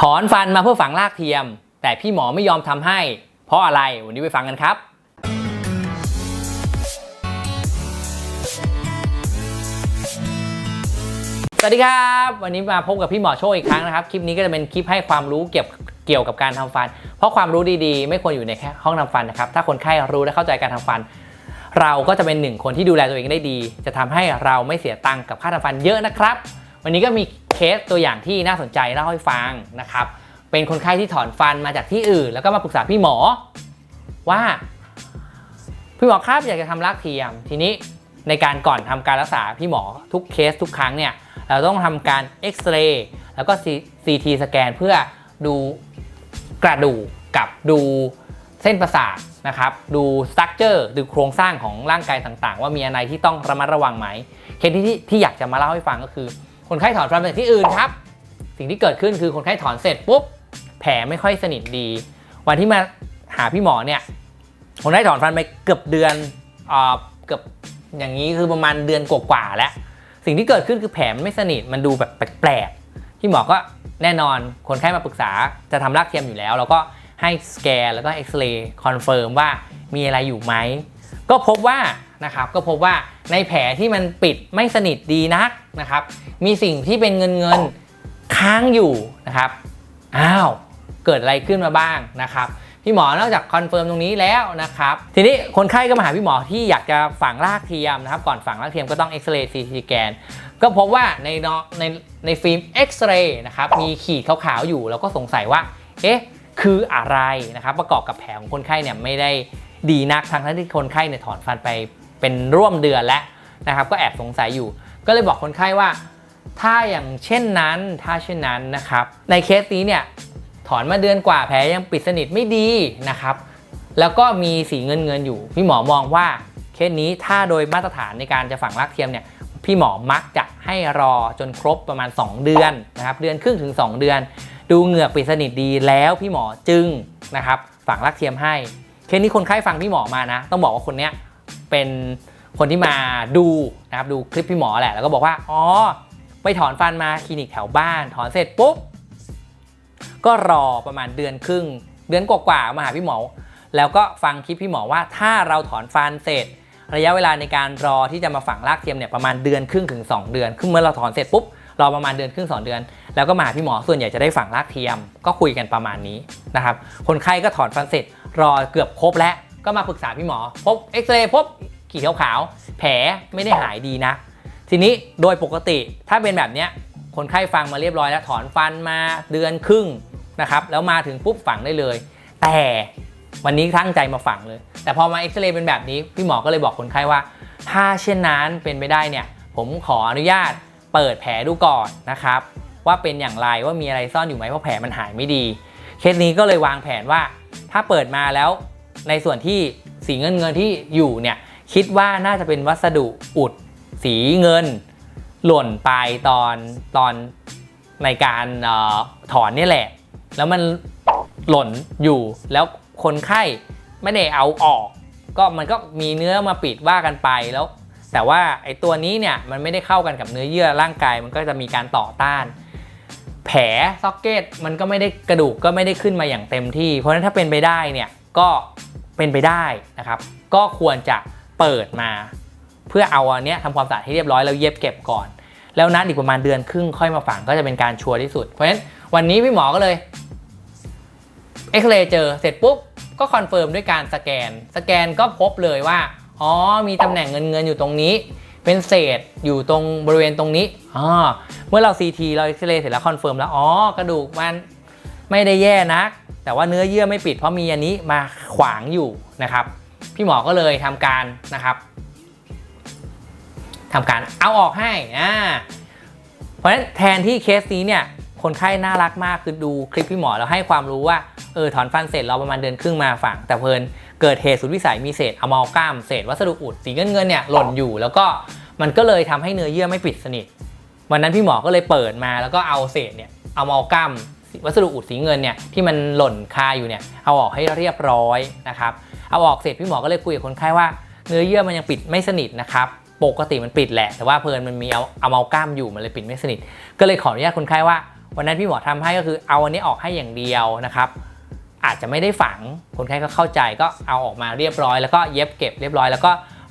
ถอนฟันมาเพื่อฝังรากเทียม แต่พี่หมอไม่ยอมทำให้ เพราะอะไรวันนี้ไปฟังกันครับสวัสดีครับ วันนี้มาพบกับพี่หมอโชคอีกครั้งนะครับ คลิปนี้ก็จะเป็นคลิปให้ความรู้เกี่ยวเกี่ยวกับการทำฟัน เพราะความรู้ดีๆ ไม่ควรอยู่ในแค่ห้องทำฟันนะครับ ถ้าคนไข้รู้และเข้าใจการทำฟัน เราก็จะเป็นหนึ่งคนที่ดูแลตัวเองได้ดี จะทำให้เราไม่เสียตังค์กับค่าทำฟันเยอะนะครับ วันนี้ก็มี เคสตัวอย่างที่น่าสนใจเล่าให้ฟังนะครับ เป็นคนไข้ที่ถอนฟันมาจากที่อื่น แล้วก็มาปรึกษาพี่หมอ ว่า พี่หมอครับอยากจะทำรากเทียม ทีนี้ในการก่อนทำการรักษาพี่หมอทุกเคสทุกครั้งเนี่ยเราต้องทำการเอ็กซเรย์แล้วก็ซีทีสแกนเพื่อดูกระดูกกับดูเส้นประสาทนะครับ ดูสตั๊กเจอร์ดูโครงสร้างของร่างกายต่างๆ ว่ามีอะไรที่ต้องระมัดระวังไหม เคสที่ที่ที่อยากจะมาเล่าให้ฟังก็คือ คนไข้ถอนฟันจากที่อื่นครับ สิ่งที่เกิดขึ้นคือคนไข้ถอนเสร็จปุ๊บแผลไม่ค่อยสนิทดี วันที่มาหาพี่หมอเนี่ยคนไข้ถอนฟันไปเกือบเดือนเอ่อเกือบอย่างนี้คือประมาณเดือนกว่าๆแล้ว สิ่งที่เกิดขึ้นคือแผลไม่สนิทมันดูแบบแปลกๆพี่หมอก็แน่นอนคนไข้มาปรึกษาจะทำรากเทียมอยู่แล้ว แล้วก็ให้สแกนแล้วก็เอ็กซเรย์คอนเฟิร์มว่ามีอะไรอยู่ไหมก็พบว่า นะครับก็พบว่าในแผลที่มันปิดไม่สนิทดีนักนะครับ มีสิ่งที่เป็นเงินเงินค้างอยู่นะครับอ้าวเกิดอะไรขึ้นมาบ้างนะครับพี่หมอนอกจากคอนเฟิร์มตรงนี้แล้วนะครับ ทีนี้คนไข้ก็มาหาพี่หมอที่อยากจะฝังรากเทียมนะครับ ก่อนฝังรากเทียมก็ต้องเอ็กซเรย์ซีทีแกนก็พบว่าในเนาะในในฟิล์มเอ็กซเรย์นะครับมีขีดขาวๆอยู่ แล้วก็สงสัยว่า เอ๊ะ คืออะไรนะครับ ประกอบกับแผลของคนไข้เนี่ยไม่ได้ดีนักทั้งที่คนไข้เนี่ยถอนฟันไป เป็นร่วมเดือนแล้วนะครับก็แอบสงสัยอยู่ ก็เลยบอกคนไข้ว่า ถ้าอย่างเช่นนั้นถ้าเช่นนั้นนะครับ ในเคสนี้เนี่ยถอนมาเดือนกว่าแผลยังปิดสนิทไม่ดีนะครับ แล้วก็มีสีเงินเงินอยู่ พี่หมอมองว่าเคสนี้ถ้าโดยมาตรฐานในการจะฝังรากเทียมเนี่ยพี่หมอมักจะให้รอจนครบประมาณ 2 เดือนนะครับเดือนครึ่งถึง 2 เดือน ดูเหงือกปิดสนิทดีแล้วพี่หมอจึงนะครับฝังรากเทียมให้เคสนี้คนไข้ฟังพี่หมอมานะ ต้องบอกว่าคนเนี้ย เป็นคนที่มาดูนะครับดูคลิปพี่หมอแหละแล้วก็บอกว่าอ๋อไปถอนฟันมาคลินิกแถวบ้าน ถอนเสร็จปุ๊บก็รอประมาณเดือนครึ่ง เดือนกว่าๆมาหาพี่หมอ แล้วก็ฟังคลิปพี่หมอว่าถ้าเราถอนฟันเสร็จ ระยะเวลาในการรอที่จะมาฝังรากเทียมเนี่ยประมาณเดือนครึ่งถึง 2 เดือนคือเมื่อเราถอนเสร็จปุ๊บรอประมาณเดือนครึ่ง2เดือน แล้วก็มาหาพี่หมอส่วนใหญ่จะได้ฝังรากเทียม ก็คุยกันประมาณนี้นะครับคนไข้ก็ถอนฟันเสร็จรอเกือบครบแล้ว ก็มาปรึกษาพี่หมอ พบเอ็กซเรย์พบขีดขาวๆแผลไม่ได้หายดีนะ ทีนี้โดยปกติถ้าเป็นแบบเนี้ยคนไข้ฟังมาเรียบร้อยแล้วถอนฟันมาเดือนครึ่งนะครับแล้วมาถึงปุ๊บฝังได้เลย แต่วันนี้ตั้งใจมาฝังเลย แต่พอมาเอ็กซเรย์เป็นแบบนี้ พี่หมอก็เลยบอกคนไข้ว่า ถ้าเช่นนั้นเป็นไปได้เนี่ยผมขออนุญาตเปิดแผลดูก่อนนะครับ ว่าเป็นอย่างไรว่ามีอะไรซ่อนอยู่ไหมเพราะแผลมันหายไม่ดี เคสนี้ก็เลยวางแผนว่า ถ้าเปิดมาแล้ว ในส่วนที่สีเงินเงินที่อยู่เนี่ยคิดว่าน่าจะเป็นวัสดุอุดสีเงิน หล่นไปตอนตอนในการออถอนนี่แหละ แล้วมันหล่นอยู่แล้วคนไข้ไม่ได้เอาออก ก็มันก็มีเนื้อมาปิดว่ากันไปแล้ว แต่ว่าไอ้ตัวนี้เนี่ยมันไม่ได้เข้ากันกับเนื้อเยื่อร่างกายมันก็จะมีการต่อต้าน แผลซ็อกเก็ตมันก็ไม่ได้กระดูกก็ไม่ได้ขึ้นมาอย่างเต็มที่ เพราะฉะนั้นถ้าเป็นไปได้เนี่ยก็ เป็นไปได้นะครับ ก็ควรจะเปิดมา เพื่อเอาอันเนี้ยทำความสะอาดให้เรียบร้อยแล้วเย็บเก็บก่อน แล้วนัดอีกประมาณเดือนครึ่งค่อยมาฝังก็จะเป็นการชัวร์ที่สุด เพราะฉะนั้นวันนี้พี่หมอก็เลยเอ็กซเรย์เจอเสร็จปุ๊บก็คอนเฟิร์มด้วยการสแกน สแกนก็พบเลยว่า อ๋อ มีตำแหน่งเงินเงินอยู่ตรงนี้ เป็นเศษอยู่ตรงบริเวณตรงนี้ อ๋อ เมื่อเรา CT เราเอ็กซเรย์เสร็จแล้วคอนเฟิร์มแล้ว อ๋อกระดูกมันไม่ได้แย่นัก แต่ว่าเนื้อเยื่อไม่ปิดเพราะมีอันนี้มาขวางอยู่นะครับ พี่หมอก็เลยทำการนะครับทำการเอาออกให้อ่าเพราะฉะนั้นแทนที่เคสนี้เนี่ยคนไข้น่ารักมากคือดูคลิปพี่หมอแล้วให้ความรู้ว่าเออถอนฟันเสร็จเราประมาณเดือนครึ่งมาฝังแต่เพลินเกิดเหตุสุดวิสัยมีเศษอะมอลกามเศษวัสดุอุดสีเงินเงินเนี่ยหล่นอยู่ แล้วก็มันก็เลยทำให้เนื้อเยื่อไม่ปิดสนิท วันนั้นพี่หมอก็เลยเปิดมาแล้วก็เอาเศษเนี่ยอะมอลกาม วัสดุอุดสีเงินเนี่ยที่มันหล่นคาอยู่เนี่ยเอาออกให้เรียบร้อยนะครับเอาออกเสร็จพี่หมอก็เลยคุยกับคนไข้ว่าเนื้อเยื่อมันยังปิดไม่สนิทนะครับปกติมันปิดแหละ แต่ว่าเพลินมันมีเอาเอาเมากล้ามอยู่มันเลยปิดไม่สนิท ก็เลยขออนุญาตคนไข้ว่า วันนั้นพี่หมอทำให้ก็คือเอาอันนี้ออกให้อย่างเดียวนะครับอาจจะไม่ได้ฝังคนไข้ก็เข้าใจก็เอาออกมาเรียบร้อย แล้วก็เย็บเก็บเรียบร้อย แล้วก็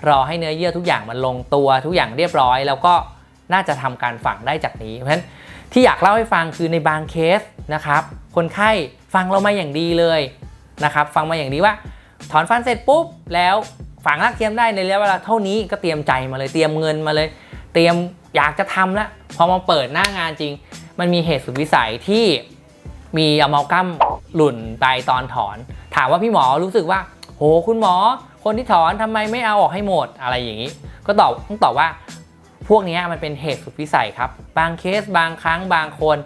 รอให้เนื้อเยื่อทุกอย่างมันลงตัวทุกอย่างเรียบร้อย แล้วก็น่าจะทำการฝังได้จากนี้เพราะฉะนั้นที่อยากเล่าให้ฟังคือในบางเคส นะครับ คนไข้ฟังเรามาอย่างดีเลยนะครับ ฟังมาอย่างดีว่า ถอนฟันเสร็จปุ๊บแล้วฝังรากเทียมได้ในระยะเวลาเท่านี้ก็เตรียมใจมาเลยเตรียมเงินมาเลย เตรียมอยากจะทำแล้วพอมาเปิดหน้างานจริง มันมีเหตุสุดวิสัยที่มีอะมอลกัมหลุ่นไปตอนถอน ถามว่าพี่หมอรู้สึกว่า โหคุณหมอ คนที่ถอนทำไมไม่เอาออกให้หมดอะไรอย่างนี้ ก็ตอบต้องตอบว่า พวกนี้มันเป็นเหตุสุดวิสัยครับ บางเคสบางครั้งบางคน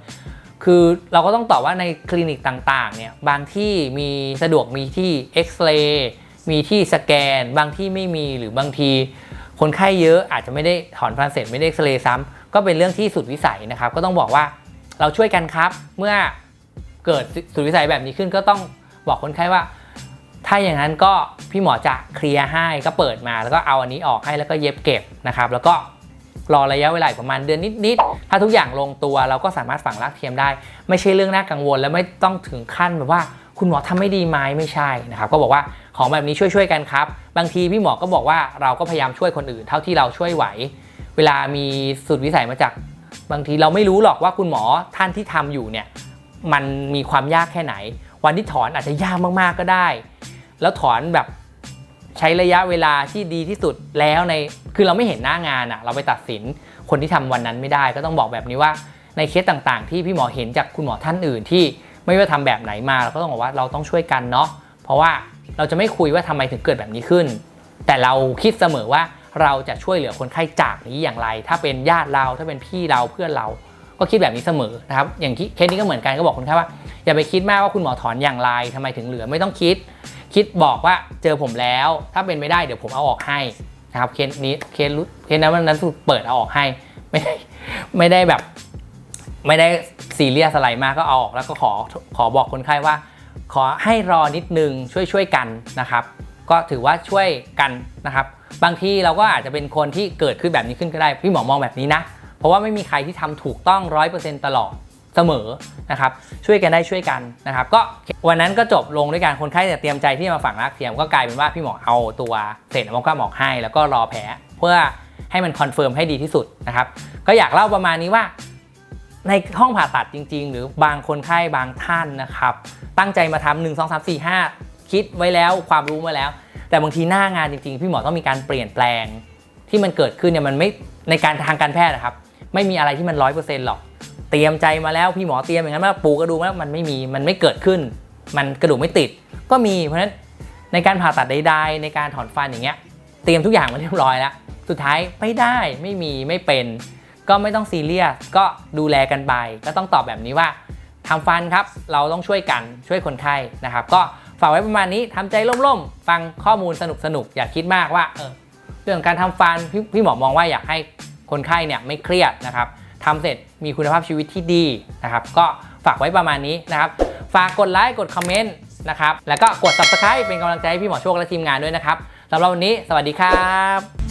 คือเราก็ต้องตอบว่าในคลินิกต่างๆเนี่ยบางที่มีสะดวกมีที่เอ็กซเรย์มีที่สแกน บางที่ไม่มีหรือบางที คนไข้เยอะอาจจะไม่ได้ถอนฟันเสร็จไม่ได้เอ็กซเรย์ซ้ำก็เป็นเรื่องที่สุดวิสัยนะครับ ก็ต้องบอกว่าเราช่วยกันครับ เมื่อเกิดสุดวิสัยแบบนี้ขึ้นก็ต้องบอกคนไข้ว่า ถ้าอย่างนั้นก็พี่หมอจะเคลียร์ให้ก็เปิดมาแล้วก็เอาอันนี้ออกให้แล้วก็เย็บเก็บนะครับ แล้วก็ รอระยะเวลากประมาณเดือนนิดๆถ้าทุกอย่างลงตัวเราก็สามารถฝังรากเทียมได้ ไม่ใช่เรื่องน่ากังวล และไม่ต้องถึงขั้นแบบว่าคุณหมอทำไม่ดีไหมไม่ใช่นะครับก็บอกว่าของแบบนี้ช่วยๆกันครับ บางทีพี่หมอก็บอกว่าเราก็พยายามช่วยคนอื่น เท่าที่เราช่วยไหว เวลามีสุดวิสัยมาจาก บางทีเราไม่รู้หรอกว่าคุณหมอท่านที่ทำอยู่เนี่ยมันมีความยากแค่ไหน วันที่ถอนอาจจะยากมากๆก็ได้ แล้วถอนแบบ ใช้ระยะเวลาที่ดีที่สุดแล้วในคือเราไม่เห็นหน้างานอะเราไปตัดสินคนที่ทำวันนั้นไม่ได้ ก็ต้องบอกแบบนี้ว่าในเคสต่างๆ ที่พี่หมอเห็นจากคุณหมอท่านอื่นที่ไม่ว่าทำแบบไหนมาเราก็ต้องบอกว่าเราต้องช่วยกันเนาะเพราะว่าเราจะไม่คุยว่าทำไมถึงเกิดแบบนี้ขึ้น แต่เราคิดเสมอว่าเราจะช่วยเหลือคนไข้จากนี้อย่างไร ถ้าเป็นญาติเราถ้าเป็นพี่เราเพื่อนเราก็คิดแบบนี้เสมอนะครับ อย่างที่เคสนี้ก็เหมือนกันก็บอกคนไข้ว่า อย่าไปคิดมากว่าคุณหมอถอนอย่างไรทำไมถึงเหลือไม่ต้องคิด คิดบอกว่าเจอผมแล้ว ถ้าเป็นไม่ได้เดี๋ยวผมเอาออกให้นะครับเคสนี้เคสรู้เคสนั้นวันนั้นเปิดเอาออกให้ ไม่ได้ไม่ได้แบบ ไม่ได้ซีเรียสอะไรมากก็เอาออกแล้วก็ขอขอบอกคนไข้ว่า ขอให้รอนิดนึงช่วยช่วยกันนะครับ ก็ถือว่าช่วยกันนะครับ บางทีเราก็อาจจะเป็นคนที่เกิดขึ้นแบบนี้ขึ้นก็ได้ พี่หมอมองแบบนี้นะ เพราะว่าไม่มีใครที่ทำถูกต้อง100%ตลอด เสมอนะครับช่วยกันได้ช่วยกันนะครับก็วันนั้นก็จบลงด้วยการคนไข้เนี่ยเตรียมใจที่จะมาฝังรากเทียมก็กลายเป็นว่าพี่หมอเอาตัวเศษอะมอกาหมอกให้ แล้วก็รอแผลเพื่อให้มันคอนเฟิร์มให้ดีที่สุดนะครับก็อยากเล่าประมาณนี้ว่า ในห้องผ่าตัดจริง ๆ หรือบางคนไข้บางท่านนะครับตั้งใจมาทำหนึ่งสองสามสี่ห้าคิดไว้แล้วความรู้มาแล้ว แต่บางทีหน้างานจริง ๆ พี่หมอต้องมีการเปลี่ยนแปลงที่มันเกิดขึ้นเนี่ยมันไม่ในการทางการแพทย์นะครับ ไม่มีอะไรที่มันร้อยเปอร์เซ็นต์หรอก เตรียมใจมาแล้วพี่หมอเตรียมอย่างนั้นมาปูกระดูกแล้วมันไม่มีมันไม่เกิดขึ้น มันกระดูกไม่ติด ก็มีเพราะฉะนั้นในการผ่าตัดใดๆในการถอนฟันอย่างเงี้ย เตรียมทุกอย่างมาเรียบร้อยแล้วสุดท้ายไม่ได้ไม่มีไม่เป็น ก็ไม่ต้องซีเรียสก็ดูแลกันไป ก็ต้องตอบแบบนี้ว่าทำฟันครับ เราต้องช่วยกันช่วยคนไข้นะครับ ก็ฝากไว้ประมาณนี้ทำใจร่มๆ ฟังข้อมูลสนุกๆ อย่าคิดมากว่าเออเรื่องการทำฟันพพี่หมอมองว่าอยากให้คนไข้เนี่ยไม่เครียดนะครับ ทำเสร็จมีคุณภาพชีวิตที่ดีนะครับ ก็ฝากไว้ประมาณนี้นะครับ ฝากกดไลค์กดคอมเมนต์นะครับ แล้วก็กด subscribe เป็นกำลังใจให้พี่หมอโชคและทีมงานด้วยนะครับสำหรับวันนี้ สวัสดีครับ